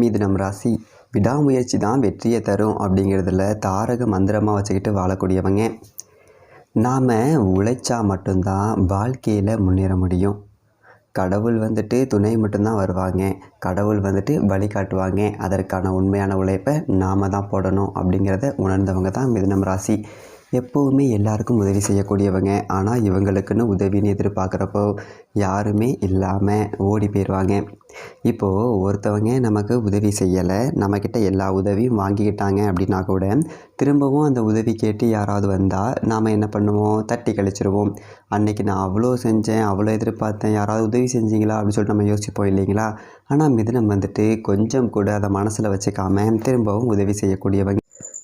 மீதினம் ராசி. விடாமுயற்சி தான் வெற்றியை தரும் அப்படிங்கிறதுல தாரக மந்திரமாக வச்சுக்கிட்டு வாழக்கூடியவங்க. நாம் உழைச்சா மட்டும்தான் வாழ்க்கையில் முன்னேற முடியும். கடவுள் வந்துட்டு துணை மட்டும்தான் வருவாங்க. கடவுள் வந்துட்டு வழிகாட்டுவாங்க அதற்கான உண்மையான உழைப்பை நாம் தான் போடணும் அப்படிங்கிறத உணர்ந்தவங்க தான் மிதுனம் ராசி. எப்போவுமே எல்லாருக்கும் உதவி செய்யக்கூடியவங்க. ஆனால் இவங்களுக்குன்னு உதவின்னு எதிர்பார்க்குறப்போ யாருமே இல்லாமல் ஓடி போயிடுவாங்க இப்போது ஒருத்தவங்க நமக்கு உதவி செய்யலை நம்மக்கிட்ட எல்லா உதவியும் வாங்கிக்கிட்டாங்க அப்படின்னா கூட திரும்பவும் அந்த உதவி கேட்டு யாராவது வந்தால் நாம் என்ன பண்ணுவோம்? தட்டி கழிச்சிருவோம். அன்னைக்கு நான் அவ்வளோ செஞ்சேன் அவ்வளோ எதிர்பார்த்தேன் யாராவது உதவி செஞ்சீங்களா? அப்படின்னு சொல்லிட்டு நம்ம யோசிப்போம் இல்லைங்களா ஆனால் மிதுனம் வந்துட்டு கொஞ்சம் கூட அதை மனசில் வச்சுக்காம திரும்பவும் உதவி செய்யக்கூடியவங்க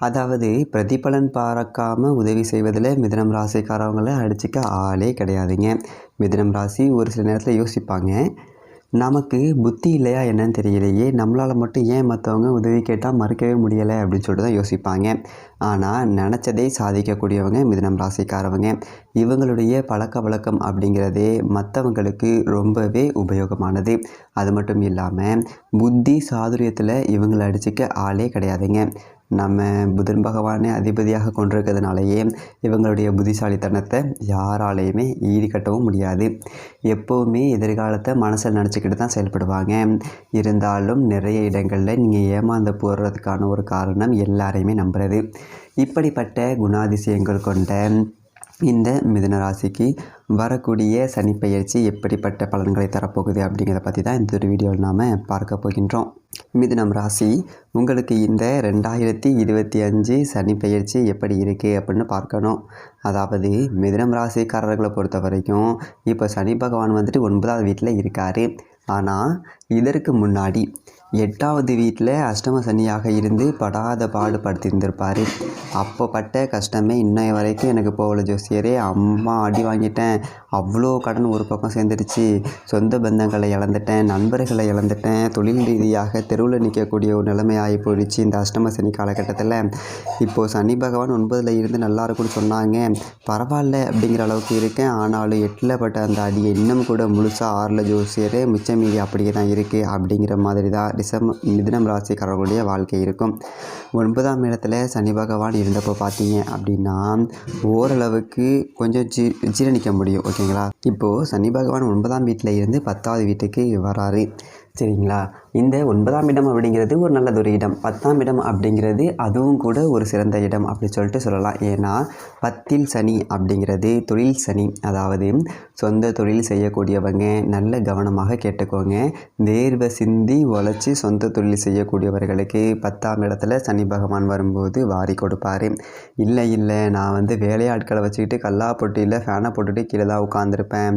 அதாவது பிரதிபலன் பார்க்காம உதவி செய்வதில் மிதனம் ராசிக்காரவங்களை அடிச்சுக்க ஆளே கிடையாதுங்க. மிதனம் ராசி ஒரு சில நேரத்தில் யோசிப்பாங்க நமக்கு புத்தி இல்லையா என்னன்னு தெரியலையே நம்மளால் மட்டும் ஏன் மற்றவங்க உதவி கேட்டால் மறுக்கவே முடியலை? அப்படின்னு சொல்லிட்டு தான் யோசிப்பாங்க. ஆனால் நினச்சதே சாதிக்கக்கூடியவங்க மிதனம் ராசிக்காரவங்க. இவங்களுடைய பழக்க வழக்கம் அப்படிங்கிறதே மற்றவங்களுக்கு ரொம்பவே உபயோகமானது. அது மட்டும் இல்லாமல் புத்தி சாதுரியத்தில் இவங்களை அடிச்சிக்க ஆளே கிடையாதுங்க. நம்ம புதன் பகவானை அதிபதியாக கொண்டிருக்கிறதுனாலேயே இவங்களுடைய புத்திசாலித்தனத்தை யாராலையுமே ஈடுகட்டவும் முடியாது. எப்போவுமே எதிர்காலத்தை மனசில் நினச்சிக்கிட்டு தான் செயல்படுவாங்க. இருந்தாலும் நிறைய இடங்களில் நீங்கள் ஏமாந்து போடுறதுக்கான ஒரு காரணம் எல்லாரையுமே நம்புறது. இப்படிப்பட்ட குணாதிசயங்கள் கொண்ட இந்த மிதன ராசிக்கு வரக்கூடிய சனிப்பெயர்ச்சி எப்படிப்பட்ட பலன்களை தரப்போகுது அப்படிங்கிறத பற்றி தான் இந்த ஒரு வீடியோவில் நாம் பார்க்க போகின்றோம். மிதுனம் ராசி உங்களுக்கு இந்த ரெண்டாயிரத்தி இருபத்தி அஞ்சு சனிப்பெயர்ச்சி எப்படி இருக்குது அப்படின்னு பார்க்கணும். அதாவது மிதுனம் ராசிக்காரர்களை பொறுத்த வரைக்கும் இப்போ சனி பகவான் வந்துட்டு ஒன்பதாவது வீட்டில் இருக்கார். ஆனால் இதற்கு முன்னாடி எட்டாவது வீட்டில் அஷ்டம சனியாக இருந்து படாத பாடுபடுத்தியிருந்திருப்பார் அப்போ பட்ட கஷ்டமே இன்னைய வரைக்கும் எனக்கு போகல ஜோசியரே. அம்மா அடி வாங்கிட்டேன். அவ்வளோ கடன் ஒரு பக்கம் சேர்ந்துருச்சு சொந்த பந்தங்களை இழந்துட்டேன். நண்பர்களை இழந்துட்டேன். தொழில் ரீதியாக தெருவில் நிற்கக்கூடிய ஒரு நிலைமை ஆகி போயிடுச்சு இந்த அஷ்டம சனி காலகட்டத்தில். இப்போது சனி பகவான் ஒன்பதில் இருந்து நல்லா இருக்கும்னு சொன்னாங்க. பரவாயில்ல அப்படிங்கிற அளவுக்கு இருக்கேன். ஆனாலும் எட்டில் பட்ட அந்த அடியை இன்னும் கூட முழுசாக ஆறில் ஜோசியரே. மிச்சம் மீதி அப்படியே தான் இருக்குது அப்படிங்கிற மாதிரி தான் டிசம்பர் மிதுனம் ராசிக்காரர்களுடைய வாழ்க்கை இருக்கும். ஒன்பதாம் இடத்துல சனி பகவான் இருந்தப்போ பார்த்தீங்க அப்படின்னா ஓரளவுக்கு கொஞ்சம் ஜீ ஜீரணிக்க முடியும் ஓகேங்களா? இப்போது சனி பகவான் ஒன்பதாம் வீட்டில் இருந்து பத்தாவது வீட்டுக்கு வராரு. சரிங்களா? இந்த ஒன்பதாம் இடம் அப்படிங்கிறது ஒரு நல்லதொரு இடம். பத்தாம் இடம் அப்படிங்கிறது அதுவும் கூட ஒரு சிறந்த இடம் அப்படின்னு சொல்லிட்டு சொல்லலாம். ஏன்னா பத்தில் சனி அப்படிங்கிறது தொழில் சனி. அதாவது சொந்த தொழில் செய்யக்கூடியவங்க நல்ல கவனமாக கேட்டுக்கோங்க. தேர்வை சிந்தி உழைச்சி சொந்த தொழில் செய்யக்கூடியவர்களுக்கு பத்தாம் இடத்துல சனி பகவான் வரும்போது வாரி கொடுப்பாரு. இல்லை இல்லை நான் வந்து வேலையாட்களை வச்சுக்கிட்டு கல்லா பொட்டியில் ஃபேனை போட்டுட்டு கீழே தான் உட்காந்துருப்பேன்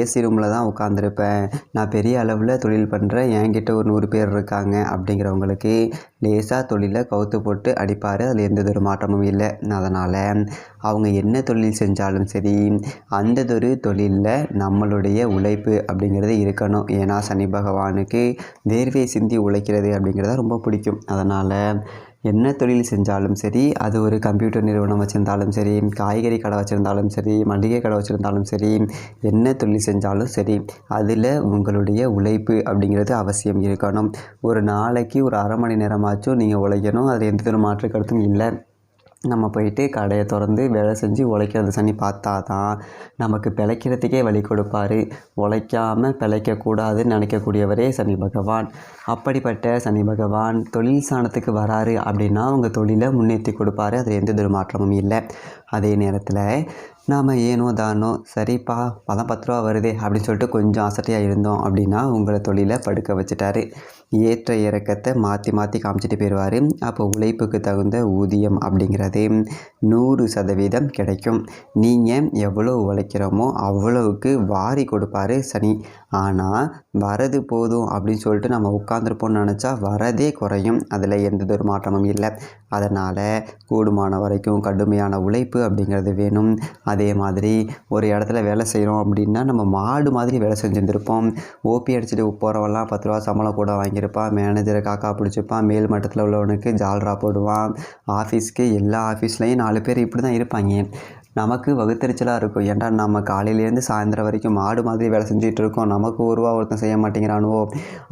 ஏசி ரூமில் தான் உட்காந்துருப்பேன் நான் பெரிய அளவில் தொழில் பண்ணுறேன் என்கிட்ட ஒரு நூறு பேர் இருக்காங்க அப்படிங்கிறவங்களுக்கு லேசாக தொழிலை கவுத்து போட்டு அடிப்பார். அதில் எந்ததொரு மாற்றமும் இல்லை. அதனால் அவங்க என்ன தொழில் செஞ்சாலும் சரி அந்ததொரு தொழிலில் நம்மளுடைய உழைப்பு அப்படிங்கிறது இருக்கணும். ஏன்னா சனி பகவானுக்கு வேர்வை சிந்தி உழைக்கிறது அப்படிங்கிறத ரொம்ப பிடிக்கும். அதனால் என்ன தொழில் செஞ்சாலும் சரி அது ஒரு கம்ப்யூட்டர் நிறுவனம் வச்சுருந்தாலும் சரி காய்கறி கடை வச்சுருந்தாலும் சரி மளிகை கடை வச்சுருந்தாலும் சரி என்ன தொழில் செஞ்சாலும் சரி அதில் உங்களுடைய உழைப்பு அப்படிங்கிறது அவசியம் இருக்கணும். ஒரு நாளைக்கு ஒரு அரை மணி நேரமாச்சும் நீங்கள் உழைக்கணும். அதில் எந்த ஒரு மாற்று கருத்தும் இல்லை. நம்ம போயிட்டு கடையை திறந்து வேலை செஞ்சு உழைக்கிறது சனி பார்த்தா தான் நமக்கு பிழைக்கிறதுக்கே வழி கொடுப்பாரு. உழைக்காமல் பிழைக்கக்கூடாதுன்னு நினைக்கக்கூடியவரே சனி பகவான். அப்படிப்பட்ட சனி பகவான் தொழில் சாணத்துக்கு வராரு அப்படின்னா உங்கள் தொழிலை முன்னேற்றி கொடுப்பாரு. அதில் எந்த மாற்றமும் இல்லை. அதே நேரத்தில் நாம் ஏனோ தானோ சரிப்பா பதம் பத்து ரூபா வருதே அப்படின்னு சொல்லிட்டு கொஞ்சம் அசட்டையாக இருந்தோம் அப்படின்னா உங்களை தொழிலை படுக்க வச்சுட்டாரு. ஏற்ற இறக்கத்தை மாற்றி மாற்றி காமிச்சிட்டு போயிடுவார். அப்போ உழைப்புக்கு தகுந்த ஊதியம் அப்படிங்கிறது நூறு சதவீதம் கிடைக்கும். நீங்கள் எவ்வளோ உழைக்கிறோமோ அவ்வளவுக்கு வாரி கொடுப்பாரு சனி. ஆனால் வரது போதும் அப்படின்னு சொல்லிட்டு நம்ம உட்காந்துருப்போம்னு நினச்சா வரதே குறையும். அதில் எந்த ஒரு மாற்றமும் இல்லை. அதனால் கூடுமான வரைக்கும் கடுமையான உழைப்பு அப்படிங்கிறது வேணும். அதே மாதிரி ஒரு இடத்துல வேலை செய்கிறோம் அப்படின்னா நம்ம மாடு மாதிரி வேலை செஞ்சுருந்துருப்போம். ஓபி அடிச்சுட்டு போகிறவெல்லாம் பத்து ரூபா சம்பளம் கூட வாங்கியிருப்பான் மேனேஜரை காக்கா பிடிச்சிப்பான். மேல் மட்டத்தில் உள்ளவனுக்கு ஜால்ரா போடுவான். ஆஃபீஸ்க்கு எல்லா ஆஃபீஸ்லேயும் நாலு பேர் இப்படி தான் இருப்பாங்க. நமக்கு வகுத்தறிச்சலாக இருக்கும். ஏன்டா நம்ம காலையிலேருந்து சாயந்தரம் வரைக்கும் மாடு மாதிரி வேலை செஞ்சுட்டு இருக்கோம் நமக்கு ஒரு ரூபா ஒருத்தன் செய்ய மாட்டேங்கிறானுவோ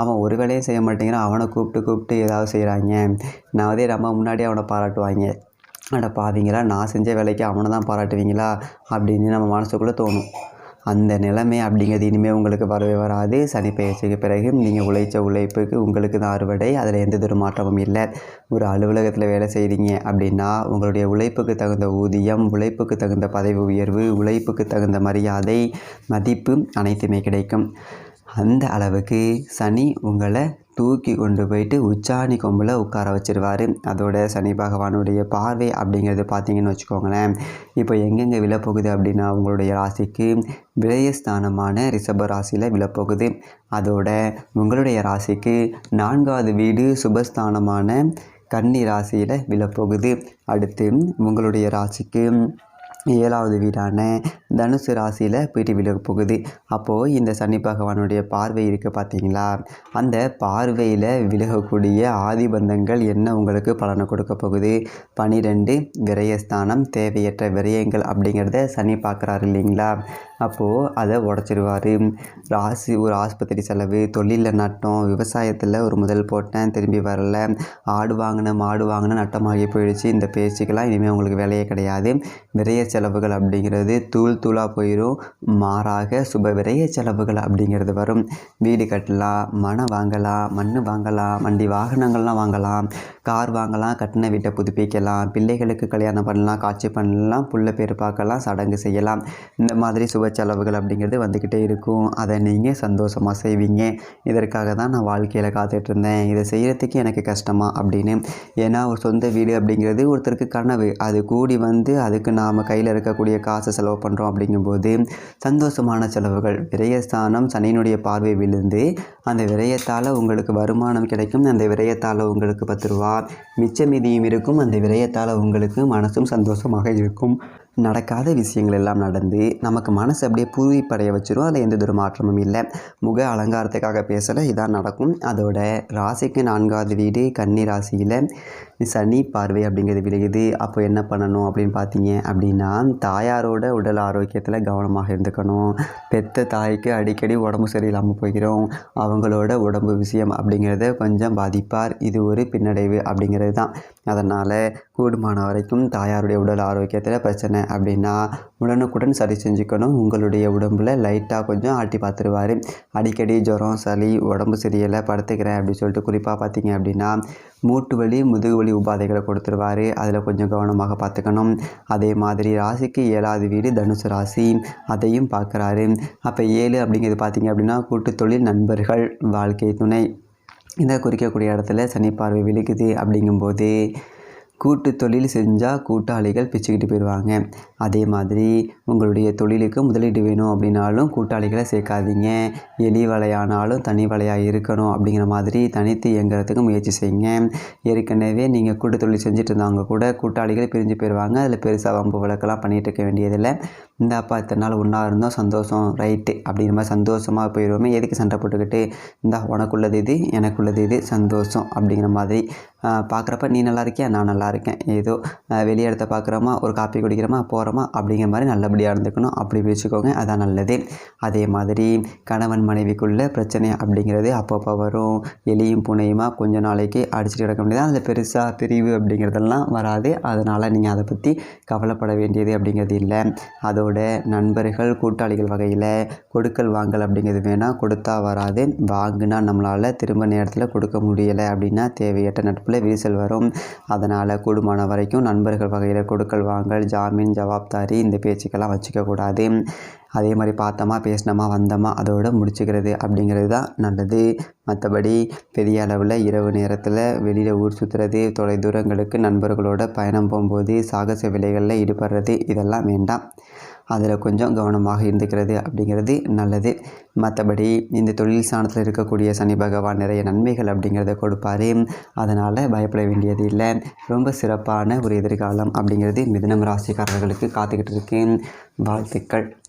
அவன் ஒரு வேலையும் செய்ய மாட்டேங்கிறான். அவனை கூப்பிட்டு கூப்பிட்டு ஏதாவது செய்கிறாங்க நான் அதே நம்ம முன்னாடி அவனை பாராட்டுவாங்க. அட பாவிங்களா நான் செஞ்ச வேலைக்கு அவனை தான் பாராட்டுவீங்களா? அப்படின்னு நம்ம மனசுக்குள்ளே தோணும். அந்த நிலைமை அப்படிங்கிறது இனிமேல் உங்களுக்கு வரவே வராது. சனி பயிற்சிக்கு பிறகு நீங்கள் உழைச்ச உழைப்புக்கு உங்களுக்கு தான் அறுவடை. அதில் எந்த ஒரு மாற்றமும் இல்லை. ஒரு அலுவலகத்தில் வேலை செய்கிறீங்க அப்படின்னா உங்களுடைய உழைப்புக்கு தகுந்த ஊதியம் உழைப்புக்கு தகுந்த பதவி உயர்வு உழைப்புக்கு தகுந்த மரியாதை மதிப்பு அனைத்துமே கிடைக்கும். அந்த அளவுக்கு சனி உங்களை தூக்கி கொண்டு போயிட்டு உச்சாணி கொம்பில் உட்கார வச்சிருவார். அதோட சனி பகவானுடைய பார்வை அப்படிங்கிறது பார்த்தீங்கன்னு வச்சுக்கோங்களேன். இப்போ எங்கெங்கே விழப்போகுது அப்படின்னா உங்களுடைய ராசிக்கு விரயஸ்தானமான ரிஷப ராசியில் விழப்போகுது. அதோட உங்களுடைய ராசிக்கு நான்காவது வீடு சுபஸ்தானமான கன்னி ராசியில் விழப்போகுது. அடுத்து உங்களுடைய ராசிக்கு ஏழாவது வீடான தனுசு ராசியில் போயிட்டு விழ போகுது. அப்போது இந்த சனி பகவானுடைய பார்வை இருக்குது பார்த்தீங்களா அந்த பார்வையில் விலகக்கூடிய ஆதிபந்தங்கள் என்ன உங்களுக்கு பலனை கொடுக்க போகுது? பனிரெண்டு விரயஸ்தானம் தேவையற்ற விரயங்கள் அப்படிங்கிறத சனி பார்க்குறாரு இல்லைங்களா? அப்போது அதை உடச்சிடுவார் ராசி ஒரு ஆஸ்பத்திரி செலவு தொழிலில் நட்டம் விவசாயத்தில் ஒரு முதல் போட்டேன் திரும்பி வரல. ஆடு வாங்கின மாடு வாங்கின நட்டமாகி போயிடுச்சு. இந்த பேச்சுக்கெல்லாம் இனிமேல் உங்களுக்கு வேலையே கிடையாது. விரைய செலவுகள் அப்படிங்கிறது தூள் தூளாக போயிடும் மாறாக சுப விரைய செலவுகள் அப்படிங்கிறது வரும். வீடு கட்டலாம் மனை வாங்கலாம் மண் வாங்கலாம் வண்டி வாகனங்கள்லாம் வாங்கலாம் கார் வாங்கலாம் கட்டின வீட்டை புதுப்பிக்கலாம் பிள்ளைகளுக்கு கல்யாணம் பண்ணலாம் காட்சி பண்ணலாம் புள்ள பேர் பார்க்கலாம் சடங்கு செய்யலாம். இந்த மாதிரி சுப செலவுகள் அப்படிங்கிறது வந்துக்கிட்டே இருக்கும். அதை நீங்கள் சந்தோஷமாக செய்வீங்க. இதற்காக தான் நான் வாழ்க்கையில் காத்துட்டு இருந்தேன் இதை செய்கிறதுக்கு எனக்கு கஷ்டமா அப்படின்னு. ஏன்னா ஒரு சொந்த வீடு அப்படிங்கிறது ஒருத்தருக்கு கனவு. அது கூடி வந்து அதுக்கு நாம் கையில் இருக்கக்கூடிய காசை செலவு பண்ணுறோம் அப்படிங்கும்போது சந்தோஷமான செலவுகள். விரயஸ்தானம் சனியினுடைய பார்வை விழுந்து அந்த விரயத்தால் உங்களுக்கு வருமானம் கிடைக்கும். அந்த விரயத்தால் உங்களுக்கு பத்து ரூபா மிச்ச மீதியும் இருக்கும். அந்த விரயத்தால் உங்களுக்கு மனசும் சந்தோஷமாக இருக்கும். நடக்காத விஷயங்கள் எல்லாம் நடந்து நமக்கு மனசு அப்படியே புதுப்படைய வச்சிரும். அதில் எந்த ஒரு மாற்றமும் இல்லை. முக அலங்காரத்துக்காக பேசலை. இதான் நடக்கும். அதோட ராசிக்கு நான்காவது வீடு கன்னி ராசியில் சனி பார்வை அப்படிங்கிறது விலகுது அப்போ என்ன பண்ணணும் அப்படின்னு பார்த்தீங்க அப்படின்னா தாயாரோட உடல் ஆரோக்கியத்தில் கவனமாக இருந்துக்கணும். பெத்த தாய்க்கு அடிக்கடி உடம்பு சரியில்லாமல் போகிறோம் அவங்களோட உடம்பு விஷயம் அப்படிங்கிறத கொஞ்சம் பாதிப்பார். இது ஒரு பின்னடைவு அப்படிங்கிறது தான் அதனால் கூடுமான வரைக்கும் தாயாருடைய உடல் ஆரோக்கியத்தில் பிரச்சனை அப்படின்னா உடனுக்குடன் சரி செஞ்சுக்கணும். உங்களுடைய உடம்பில் லைட்டாக கொஞ்சம் ஆட்டி பார்த்துருவார். அடிக்கடி ஜுரம் சளி உடம்பு சரியில்லை படுத்துக்கிறேன் அப்படின்னு சொல்லிட்டு குறிப்பாக பார்த்தீங்க அப்படின்னா மூட்டு வலி முதுகு வலி உபாதைகளை கொடுத்துருவார். அதில் கொஞ்சம் கவனமாக பார்த்துக்கணும். அதே மாதிரி ராசிக்கு ஏழாவது வீடு தனுசு ராசி அதையும் பார்க்குறாரு. அப்போ ஏழு அப்படிங்கிறது பார்த்தீங்க அப்படின்னா கூட்டு தொழில் நண்பர்கள் வாழ்க்கை துணை இதை குறிக்கக்கூடிய இடத்துல சனி பார்வை விழுக்குது அப்படிங்கும்போது கூட்டு தொழில் செஞ்சால் கூட்டாளிகள் பிச்சுக்கிட்டு போயிடுவாங்க. அதே மாதிரி உங்களுடைய தொழிலுக்கு முதலீடு வேணும் அப்படின்னாலும் கூட்டாளிகளை சேர்க்காதீங்க. எலி வலையானாலும் தனி வலையாக இருக்கணும் அப்படிங்கிற மாதிரி தனித்து இயங்குறதுக்கு முயற்சி செய்யுங்க. ஏற்கனவே நீங்கள் கூட்டு தொழில் செஞ்சுட்டு இருந்தவங்க கூட கூட்டாளிகள் பிரிஞ்சு போயிடுவாங்க. அதில் பெருசாக வம்பு வழக்கெல்லாம் பண்ணிகிட்டு இருக்க வேண்டியதில்லை. இந்த அப்பா இத்தனை நாள் ஒன்றா இருந்தோம் சந்தோஷம் ரைட்டு அப்படிங்கிற மாதிரி சந்தோஷமாக போயிடுவோமே எதுக்கு சண்டை போட்டுக்கிட்டு இந்த உனக்குள்ளது இது எனக்குள்ளது இது சந்தோஷம் அப்படிங்கிற மாதிரி பார்க்குறப்ப நீ நல்லா இருக்கியா? நான் நல்லா இருக்கேன். ஏதோ வெளியே வெளி இடத்த பார்க்குறோமா? ஒரு காப்பி குடிக்கிறோமா? போகிறோமா அப்படிங்கிற மாதிரி நல்லபடியாக இருந்துக்கணும். அப்படி வச்சுக்கோங்க. அதான் நல்லது. அதே மாதிரி கணவன் மனைவிக்குள்ள பிரச்சனை அப்படிங்கிறது அப்பப்போ வரும். எலியும் புனையுமா? கொஞ்ச நாளைக்கு அடிச்சுட்டு கிடக்க முடியாது அதில் பெருசாக பிரிவு அப்படிங்கிறதெல்லாம் வராது. அதனால் நீங்கள் அதை பற்றி கவலைப்பட வேண்டியது அப்படிங்கிறது இல்லை. அதோட நண்பர்கள் கூட்டாளிகள் வகையில் கொடுக்கல் வாங்கல் அப்படிங்கிறது வேணால் கொடுத்தா வராது. வாங்கினா நம்மளால் திரும்ப நேரத்தில் கொடுக்க முடியலை அப்படின்னா தேவையற்ற நட்பில் விரிசல் வரும். அதனால் கூடுமான வரைக்கும் நண்பர்கள் வகையில் கொடுக்கல் வாங்கல் ஜாமீன் ஜவாப்தாரி இந்த பேச்சுக்கெல்லாம் வச்சுக்கக்கூடாது அதே மாதிரி பார்த்தோமா பேசினோமா வந்தோமா அதோட முடிச்சுக்கிறது அப்படிங்கிறது தான் நல்லது. மற்றபடி பெரிய அளவில் இரவு நேரத்தில் வெளியில் ஊர் சுற்றுறது தொலை தூரங்களுக்கு நண்பர்களோட பயணம் போகும்போது சாகச விலைகளில் ஈடுபடுறது இதெல்லாம் வேண்டாம். அதில் கொஞ்சம் கவனமாக இருந்துக்கிறது அப்படிங்கிறது நல்லது. மற்றபடி இந்த தொழில் ஸ்தானத்தில் இருக்கக்கூடிய சனி பகவான் நிறைய நன்மைகள் அப்படிங்கிறத கொடுப்பார். அதனால் பயப்பட வேண்டியது இல்லை. ரொம்ப சிறப்பான ஒரு எதிர்காலம் அப்படிங்கிறது மிதுனம் ராசிக்காரர்களுக்கு காத்துக்கிட்டு இருக்கேன் வாழ்த்துக்கள்.